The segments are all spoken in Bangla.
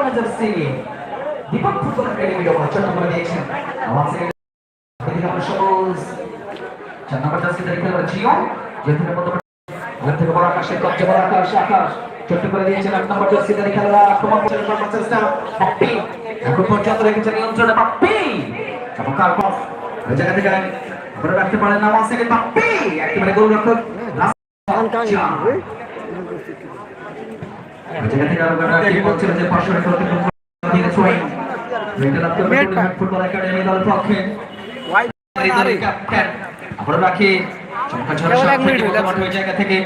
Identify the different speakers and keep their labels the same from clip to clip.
Speaker 1: রঙের জার্সি দীপক ফুটবল একাডেমি ডোমা ছোট করে দিয়েছেন আমার সেকেন্ড আমরা সবুজ। চার নম্বর জার্সি খেলোয়াড় জিও। যেখানে মধ্যে ওখান থেকে বড় আকাশের কবজা বড় আকাশ আকাশ। ছোট্ট করে দিয়েছেন আট নম্বর জার্সি তারিখ খেলোয়াড় আক্রমণ করছেন করার চেষ্টা বাপ্পি। এখন পর্যন্ত রেখেছে নিয়ন্ত্রণে বাপ্পি। চমৎকার পাস ওই জায়গা থেকে ধরে রাখতে পারেন না। আমার সেকেন্ড বাপ্পি। একেবারে গোলরক্ষক। ওই জায়গা থেকে আরও একটা কি বলছিল যে পাঁচশো রেখে দিকে থ্রোয়িং রেখে লাভ করবে ফুটবল একাডেমি দলের পক্ষে আমরা রাখি চমৎকার ঝড় শট থেকে বর্তমান ওই জায়গা থেকে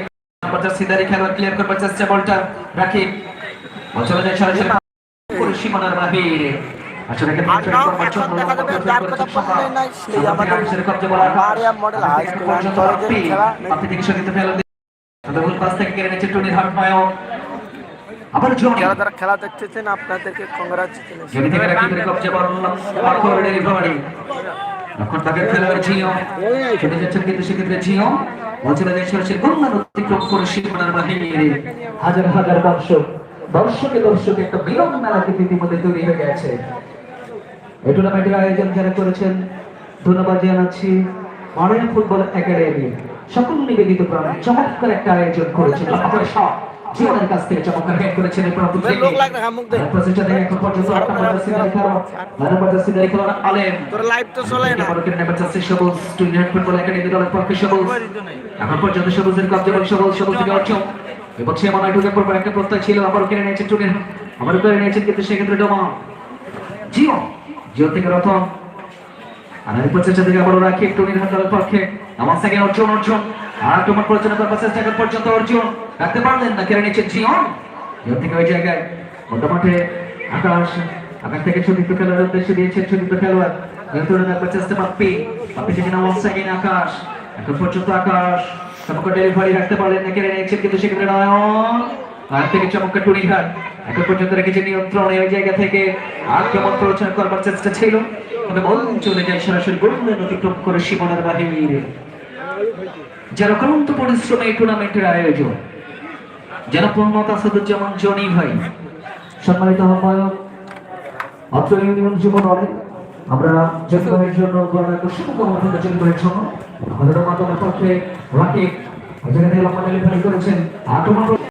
Speaker 1: নাম্বারটা সিদারি খেলোয়াড় ক্লিয়ার করবার চেষ্টা বলটা রাখি। বল যায় সরাসরি। পুরো সীমানার বাহিরে আসলে এখানে
Speaker 2: আর নাও এখন দেখা কথা বললেন নাই, সেই আমাদের মারিয়াম মডেল হাই স্কুল আন্তর্জাতিক খেলা।
Speaker 1: আপনি থেকে সংগীত ফেলো। গোল পাস থেকে কেড়ে নিচ্ছে টুনি হাট মায়ো আবার জনি
Speaker 2: যারা যারা খেলা দেখতেছেন আপনাদেরকে কংগ্রাচুলেশন
Speaker 1: জমি থেকে রাখি ধরে কবজা করলাম পাথর ডেলিভারি এখন তাকে খেলোয়াড় জিও ছুটে যাচ্ছেন কিন্তু সেক্ষেত্রে জিও বলছিল যে সরাসরি গঙ্গা অতিক্রম করে সীমানার বাহিরে হাজার হাজার দর্শক দর্শকে দর্শকে একটা বিরল মেলা কিন্তু ইতিমধ্যে তৈরি হয়ে গেছে। এই টুর্নামেন্টের আয়োজন যারা করেছেন ধন্যবাদ জানাচ্ছি। মডার্ন ফুটবল একাডেমি সকল নিবেদিত প্রাণ চমৎকার একটা আয়োজন করেছেন আপনারা সব জীবনের কাছ থেকে চমৎকার হেড করেছেন এই প্রান্ত থেকে
Speaker 2: লোক লাগবে হামুক দে
Speaker 1: প্রচেষ্টা থেকে এখন পর্যন্ত আট নম্বর জার্সি গাড়ি খেলোয়াড় নয় নম্বর জার্সি আলেম।
Speaker 2: তোর লাইভ তো চলে না।
Speaker 1: কেটে নেবে জার্সি সবুজ। টুর্নামেন্ট ফুটবল একাডেমি দলের পক্ষে সবুজ। এখন পর্যন্ত সবুজের কবজা বল সবুজ সবুজ থেকে অর্জন এবছর মনে হয় ঢুকে পড়বার একটা প্রত্যয় ছিল আবার কেড়ে নিয়েছে টুর্নি আবার করে নিয়েছেন কিন্তু সেক্ষেত্রে ডোমা। জিও জিও থেকে রতন। আর এই প্রচেষ্টা থেকে আবারও রাখি টুর্নির হাত পক্ষে। আমার সেকেন্ড অর্জন অর্জন আর তোমার প্রচেষ্টা করবার চেষ্টা এখন পর্যন্ত অর্জন রাখতে পারলেন না, কেড়ে নিয়েছেন জিওন জিও থেকে ওই জায়গায় মোটামুটি আকাশ আকাশ থেকে সুদীপ্ত খেলোয়াড়ের উদ্দেশ্যে দিয়েছেন সুদীপ্ত খেলোয়াড়। নিয়ন্ত্রণে রাখবার চেষ্টা পাপ্পি পাপ্পি থেকে না ওয়ান সেকেন্ড আকাশ। এখন পর্যন্ত আকাশ চমৎকার ডেলিভারি রাখতে পারলেন না, কেড়ে নিয়েছেন কিন্তু সেক্ষেত্রে নয়ন। আর থেকে চমৎকার টুরিঘাট এখন পর্যন্ত রেখেছে নিয়ন্ত্রণে ওই জায়গা থেকে। আক্রমণ প্ররোচনা করবার চেষ্টা ছিল। তবে বল চলে যায় সরাসরি গোললাইন অতিক্রম করে সীমানার বাহিরে। যার অক্লান্ত পরিশ্রমে এই টুর্নামেন্টের আয়োজন যেন পূর্ণতা আসাদুজ্জামান জনি ভাই, সম্মানিত আহ্বায়ক, অত্র ইউনিয়ন জীবন অনেক আমরা জনগণের জন্য শুভকামনা করতে জনগণের জন্য। আমাদের মাধ্যমে পক্ষে রাকিব, যেখানে লম্বা ডেলিভারি করেছেন আক্রমণ